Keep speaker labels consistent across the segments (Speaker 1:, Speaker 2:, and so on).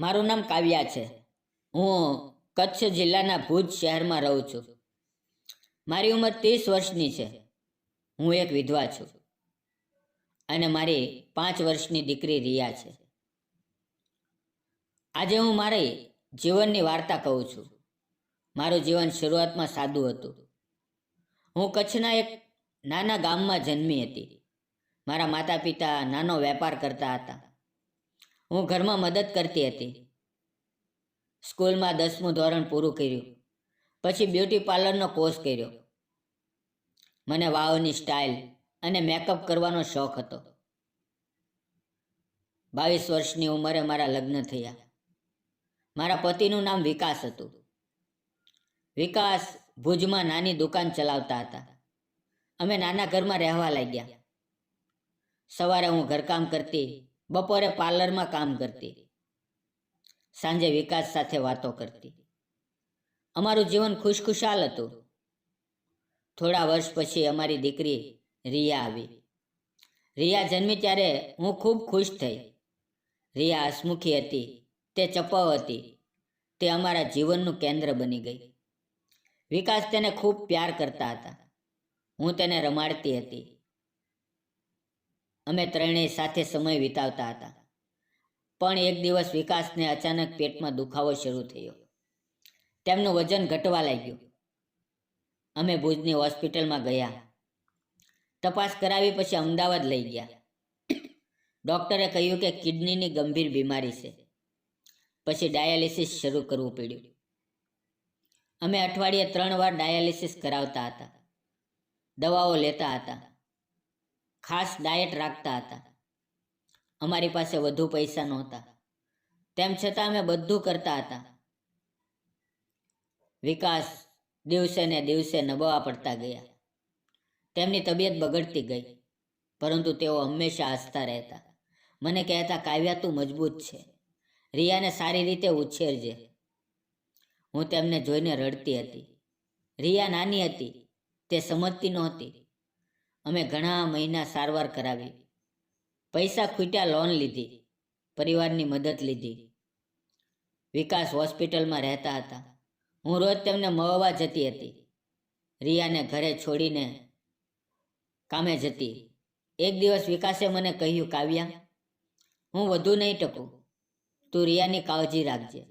Speaker 1: મારું નામ કાવ્યા છે. હું કચ્છ જિલ્લાના ભુજ શહેરમાં રહું છું. મારી ઉંમર ત્રીસ વર્ષની છે. હું એક વિધવા છું. અને મારી પાંચ વર્ષની દીકરી રિયા છે. આજે હું મારી જીવનની વાર્તા કહું છું. મારું જીવન શરૂઆતમાં સાદું હતું. હું કચ્છના એક નાના ગામમાં જન્મી હતી. મારા માતા પિતા નાનો વેપાર કરતા હતા. હું ઘરમાં મદદ કરતી હતી. સ્કૂલમાં દસમું ધોરણ પૂરું કર્યું. પછી બ્યુટી પાર્લરનો કોર્સ કર્યો. મને વાવની સ્ટાઇલ અને મેકઅપ કરવાનો શોખ હતો. બાવીસ વર્ષની ઉંમરે મારા લગ્ન થયા. મારા પતિનું નામ વિકાસ હતું. વિકાસ ભુજમાં નાની દુકાન ચલાવતા હતા. અમે નાના ઘરમાં રહેવા લાગ્યા. સવારે હું ઘરકામ કરતી બપોરે પાર્લરમાં કામ કરતી. સાંજે વિકાસ સાથે વાતો કરતી. અમારું જીવન ખુશખુશાલ હતું. થોડા વર્ષ પછી અમારી દીકરી રિયા આવી. રિયા જન્મી ત્યારે હું ખૂબ ખુશ થઈ. રિયા હસમુખી હતી, તે ચપાવ હતી, તે અમારા જીવનનું કેન્દ્ર બની ગઈ. વિકાસ તેને ખૂબ પ્યાર કરતા હતા. હું તેને રમાડતી હતી. અમે ત્રણેય સાથે સમય વિતાવતા હતા. પણ એક દિવસ વિકાસને અચાનક પેટમાં દુખાવો શરૂ થયો. તેમનું વજન ઘટવા લાગ્યું. અમે ભુજની હોસ્પિટલમાં ગયા. તપાસ કરાવી પછી અમદાવાદ લઈ ગયા. ડૉક્ટરે કહ્યું કે કિડનીની ગંભીર બીમારી છે. પછી ડાયાલિસિસ શરૂ કરવું પડ્યું. અમે અઠવાડિયે ત્રણ વાર ડાયાલિસિસ કરાવતા હતા. દવાઓ લેતા હતા. ખાસ ડાયટ રાખતા હતા. અમારી પાસે વધુ પૈસા નહોતા. તેમ છતાં અમે બધું કરતા હતા. વિકાસ દિવસે ને દિવસે નબવા પડતા ગયા. તેમની તબિયત બગડતી ગઈ, પરંતુ તેઓ હંમેશા હસતા રહેતા. મને કહેતા, કાવ્યા, તું મજબૂત છે. રિયાને સારી રીતે ઉછેરજે. હું તેમને જોઈને રડતી હતી. રિયા નાની હતી, તે સમજતી નહોતી. અમે ઘણા મહિના સારવાર કરાવી. પૈસા ખૂટ્યા લોન લીધી. પરિવારની મદદ લીધી. વિકાસ હોસ્પિટલમાં રહેતા હતા. હું રોજ તેમને મળવા જતી હતી. રિયાને ઘરે છોડીને કામે જતી. એક દિવસ વિકાસે મને કહ્યું, કાવ્યા, હું વધુ નહીં ટકું. તું રિયાની કાળજી રાખજે.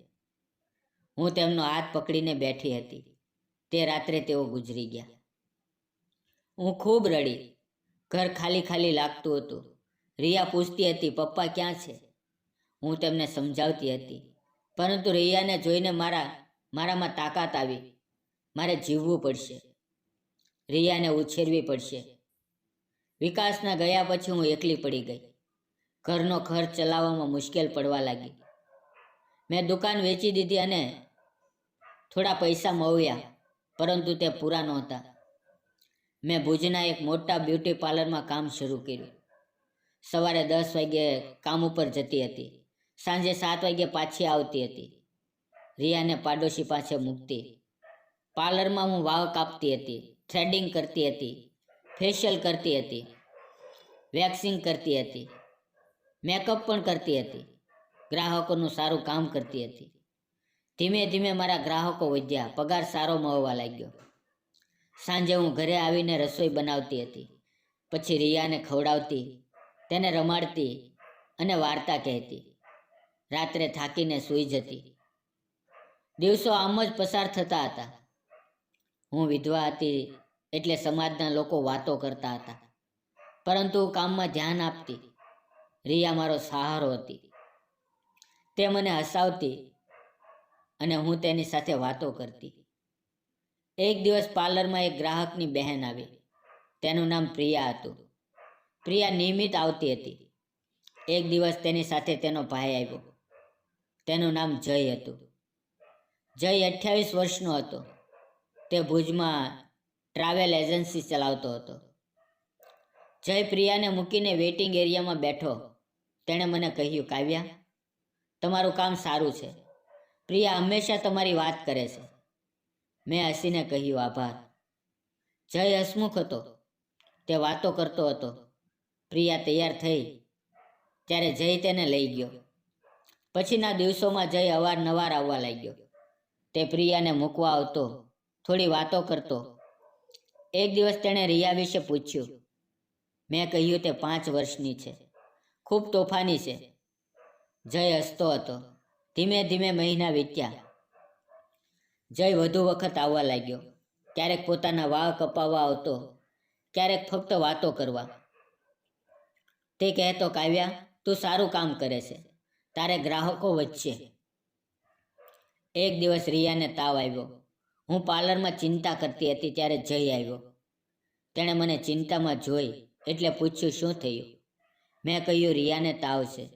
Speaker 1: હું તેમનો હાથ પકડીને બેઠી હતી. તે રાત્રે તેઓ ગુજરી ગયા. હું ખૂબ રડી. ઘર ખાલી ખાલી લાગતું હતું. રિયા પૂછતી હતી, પપ્પા ક્યાં છે? હું તેમને સમજાવતી હતી. પરંતુ રિયાને જોઈને મારા, મારામાં તાકાત આવી. મારે જીવવું પડશે. રિયાને ઉછેરવી પડશે. વિકાસના ગયા પછી હું એકલી પડી ગઈ. ઘરનો ખર્ચ ચલાવવામાં મુશ્કેલ પડવા લાગી. મેં દુકાન વેચી દીધી અને થોડા પૈસા મળ્યા પરંતુ તે પૂરા નહોતા. મેં ભુજના એક મોટા બ્યુટી પાર્લરમાં કામ શરૂ કર્યું. સવારે દસ વાગ્યે કામ ઉપર જતી હતી. સાંજે સાત વાગ્યે પાછી આવતી હતી. રિયાને પાડોશી પાસે મૂકતી. પાર્લરમાં હું વાવ કાપતી હતી, થ્રેડિંગ કરતી હતી, ફેશિયલ કરતી હતી, વેક્સિંગ કરતી હતી, મેકઅપ પણ કરતી હતી, ગ્રાહકોનું સારું કામ કરતી હતી. ધીમે ધીમે મારા ગ્રાહકો વધ્યા, પગાર સારો મળવા લાગ્યો. સાંજે હું ઘરે આવીને રસોઈ બનાવતી હતી. પછી રિયાને ખવડાવતી, તેને રમાડતી અને વાર્તા કહેતી. રાત્રે થાકીને સૂઈ જતી. દિવસો આમ જ પસાર થતા હતા. હું વિધવા હતી એટલે સમાજના લોકો વાતો કરતા હતા. પરંતુ કામમાં ધ્યાન આપતી. રિયા મારો સહારો હતી. તે મને હસાવતી અને હું તેની સાથે વાતો કરતી. એક દિવસ પાર્લરમાં એક ગ્રાહકની બહેન આવી. તેનું નામ પ્રિયા હતું. પ્રિયા નિયમિત આવતી હતી. એક દિવસ તેની સાથે તેનો ભાઈ આવ્યો. તેનું નામ જય હતું. જય અઠ્યાવીસ વર્ષનો હતો. તે ભુજમાં ટ્રાવેલ એજન્સી ચલાવતો હતો. જય પ્રિયાને મૂકીને વેઇટિંગ એરિયામાં બેઠો. તેણે મને કહ્યું, કાવ્યા, તમારું કામ સારું છે. પ્રિયા હંમેશા તમારી વાત કરે છે. મેં હસીને કહ્યું, આભાર. જય હસમુખ હતો. તે વાતો કરતો હતો. પ્રિયા તૈયાર થઈ. ત્યારે જય તેને લઈ ગયો. પછીના દિવસોમાં જય અવારનવાર આવવા લાગ્યો. તે પ્રિયાને મૂકવા આવતો, થોડી વાતો કરતો. એક દિવસ તેણે રિયા વિશે પૂછ્યું. મેં કહ્યું, તે પાંચ વર્ષની છે. ખૂબ તોફાની છે. જય હસતો હતો. ધીમે ધીમે મહિના વીત્યા. જય વધુ વખત આવવા લાગ્યો. ક્યારેક પોતાના વાળ કપાવવા આવતો, ક્યારેક ફક્ત વાતો કરવા. તે કહેતો કાવ્યા, તું સારું કામ કરે છે. તારે ગ્રાહકો વચ્ચે એક દિવસ રિયાને તાવ આવ્યો. હું પાર્લરમાં ચિંતા કરતી હતી ત્યારે જય આવ્યો. તેણે મને ચિંતામાં જોઈ એટલે પૂછ્યું, શું થયું? મેં કહ્યું, રિયાને તાવ છે.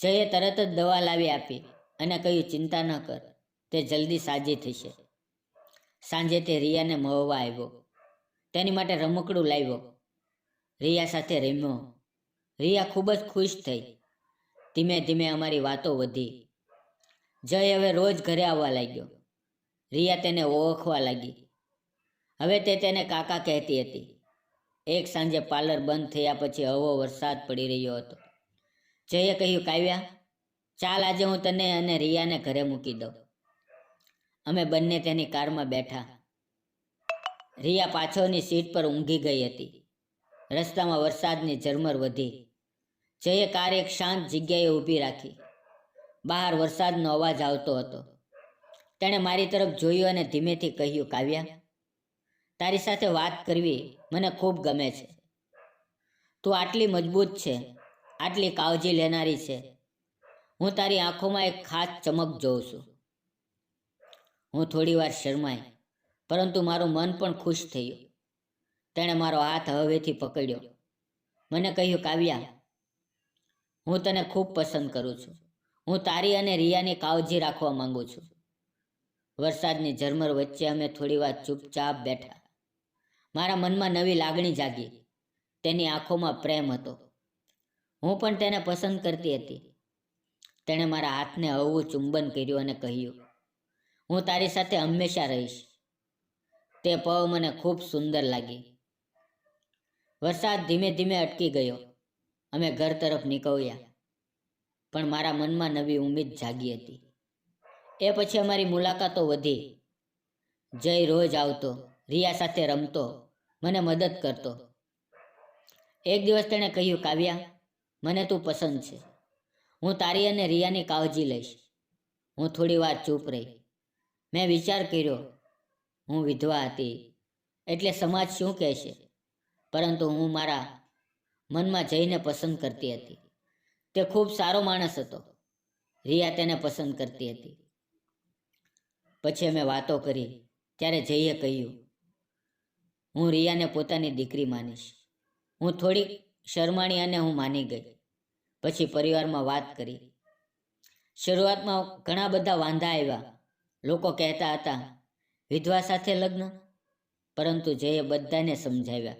Speaker 1: જયે તરત જ દવા લાવી આપી અને કહ્યું, ચિંતા ન કર. તે જલ્દી સાજી થશે સાંજે તે રિયાને મળવા આવ્યો. તેની માટે રમકડું લાવ્યો. રિયા સાથે રમ્યો. રિયા ખૂબ જ ખુશ થઈ. ધીમે ધીમે અમારી વાતો વધી. જય હવે રોજ ઘરે આવવા લાગ્યો. રિયા તેને ઓળખવા લાગી. હવે તે તેને કાકા કહેતી હતી. એક સાંજે પાર્લર બંધ થયા પછી હવો વરસાદ પડી રહ્યો હતો. જયે કહ્યું, કાવ્યા, ચાલ આજે હું તને અને રિયાને ઘરે મૂકી દઉં. અમે બંને તેની કારમાં બેઠા. રિયા પાછળની સીટ પર ઊંઘી ગઈ હતી. રસ્તામાં વરસાદની ઝરમર વધી. જયે કાર એક શાંત જગ્યાએ ઊભી રાખી. બહાર વરસાદનો અવાજ આવતો હતો. તેણે મારી તરફ જોયું અને ધીમેથી કહ્યું, કાવ્યા, તારી સાથે વાત કરવી મને ખૂબ ગમે છે. તું આટલી મજબૂત છે, આટલી કાળજી લેનારી છે. હું તારી આંખોમાં એક ખાસ ચમક જોઉં છું. હું થોડી વાર શરમાઈ, પરંતુ મારું મન પણ ખુશ થયું. તેણે મારો હાથ હવેથી પકડ્યો. મને કહ્યું, કાવ્યા, હું તને ખૂબ પસંદ કરું છું. હું તારી અને રિયાની કાળજી રાખવા માંગુ છું. વરસાદની ઝરમર વચ્ચે અમે થોડી વાર ચૂપચાપ બેઠા. મારા મનમાં નવી લાગણી જાગી. તેની આંખોમાં પ્રેમ હતો. હું પણ તેને પસંદ કરતી હતી. તેણે મારા હાથને હળવું ચુંબન કર્યું અને કહ્યું હું તારી સાથે હંમેશા રહીશ. તે પવ મને ખૂબ સુંદર લાગી. વરસાદ ધીમે ધીમે અટકી ગયો. અમે ઘર તરફ નીકળ્યા. પણ મારા મનમાં નવી ઉમ્મીદ જાગી હતી. એ પછી અમારી મુલાકાતો વધી. જય રોજ આવતો, રિયા સાથે રમતો, મને મદદ કરતો. એક દિવસ તેણે કહ્યું, કાવ્યા, મને તું પસંદ છે. હું તારી અને રિયાની કાળજી લઈશ. હું થોડી વાર ચૂપ રહી. મેં વિચાર કર્યો, હું વિધવા હતી. એટલે સમાજ શું કહેશે પરંતુ હું મારા મનમાં જઈને પસંદ કરતી હતી. તે ખૂબ સારો માણસ હતો. રિયા તેને પસંદ કરતી હતી. પછી અમે વાતો કરી, ત્યારે જઈએ કહ્યું, હું રિયાને પોતાની દીકરી માનીશ. હું થોડી શરમાણી અને હું માની ગઈ. પછી પરિવારમાં વાત કરી. શરૂઆતમાં ઘણા બધા વાંધા આવ્યા. લોકો કહેતા હતા, વિધવા સાથે લગ્ન? પરંતુ જયે બધાને સમજાવ્યા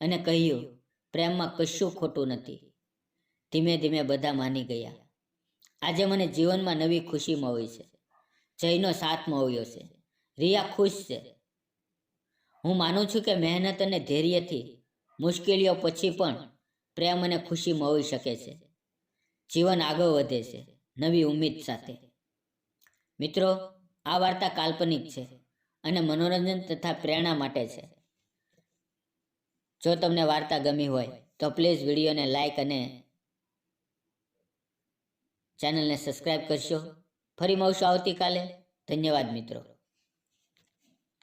Speaker 1: અને કહ્યું, પ્રેમમાં કશું ખોટું નથી. ધીમે ધીમે બધા માની ગયા. આજે મને જીવનમાં નવી ખુશી મળી છે. જયનો સાથ મળ્યો છે. રિયા ખુશ છે. હું માનું છું કે મહેનત અને ધૈર્યથી મુશ્કેલીઓ પછી પણ પ્રેમ અને ખુશી મળી શકે છે. જીવન આગળ વધે છે. નવી ઉમ્મીદ સાથે. મિત્રો આ વાર્તા કાલ્પનિક છે અને મનોરંજન તથા પ્રેરણા માટે છે. જો તમને વાર્તા ગમી હોય તો પ્લીઝ વિડીયોને લાઈક અને ચેનલને સબસ્ક્રાઈબ કરશો ફરી મળશું આવતીકાલે. ધન્યવાદ મિત્રો.